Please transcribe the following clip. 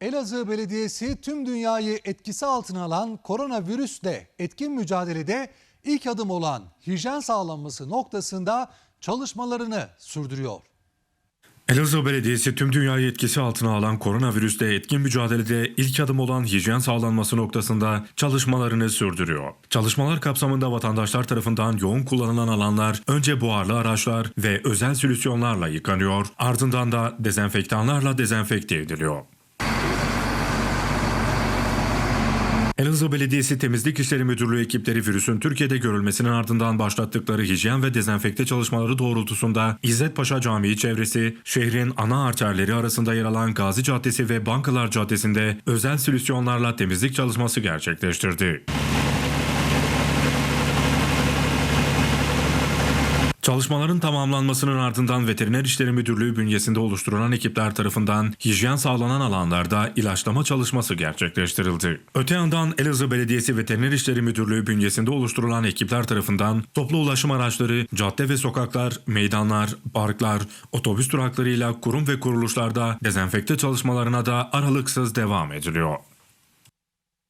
Elazığ Belediyesi tüm dünyayı etkisi altına alan koronavirüsle etkin mücadelede ilk adım olan hijyen sağlanması noktasında çalışmalarını sürdürüyor. Elazığ Belediyesi tüm dünyayı etkisi altına alan koronavirüsle etkin mücadelede ilk adım olan hijyen sağlanması noktasında çalışmalarını sürdürüyor. Çalışmalar kapsamında vatandaşlar tarafından yoğun kullanılan alanlar önce buharlı araçlar ve özel solüsyonlarla yıkanıyor, ardından da dezenfektanlarla dezenfekte ediliyor. Elazığ Belediyesi Temizlik İşleri Müdürlüğü ekipleri virüsün Türkiye'de görülmesinin ardından başlattıkları hijyen ve dezenfekte çalışmaları doğrultusunda İzzet Paşa Camii çevresi, şehrin ana arterleri arasında yer alan Gazi Caddesi ve Bankalar Caddesi'nde özel solüsyonlarla temizlik çalışması gerçekleştirdi. Çalışmaların tamamlanmasının ardından Veteriner İşleri Müdürlüğü bünyesinde oluşturulan ekipler tarafından hijyen sağlanan alanlarda ilaçlama çalışması gerçekleştirildi. Öte yandan Elazığ Belediyesi Veteriner İşleri Müdürlüğü bünyesinde oluşturulan ekipler tarafından toplu ulaşım araçları, cadde ve sokaklar, meydanlar, parklar, otobüs duraklarıyla kurum ve kuruluşlarda dezenfekte çalışmalarına da aralıksız devam ediliyor.